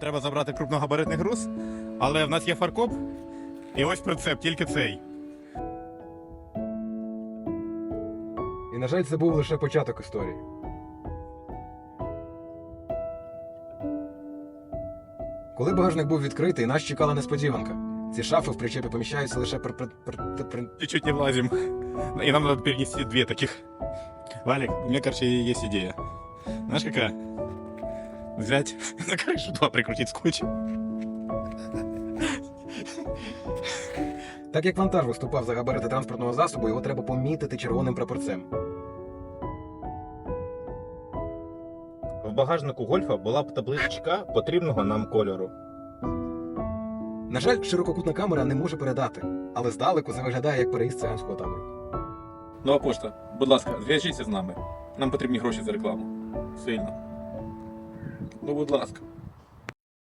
Треба забрати крупногабаритний груз, але в нас є фаркоп, і ось прицеп, тільки цей. І, на жаль, це був лише початок історії. Коли багажник був відкритий, нас чекала несподіванка. Ці шафи в причепі поміщаються лише при, при, при, при, Чуть-чуть не влазим. И нам надо перенести две таких. Валик, у меня, короче, есть идея. Знаешь, какая? Взять на крышу два прикрутить скотч. Так як вантаж виступав за габарити транспортного засобу, його треба помітити червоним прапорцем. В багажнику гольфа була б табличка потрібного нам кольору. На жаль, ширококутна камера не може передати, але здалеку це виглядає як переїзд циганського табору. Нова пошта, будь ласка, зв'яжіться з нами. Нам потрібні гроші за рекламу. Сильно. Ну, будь ласка.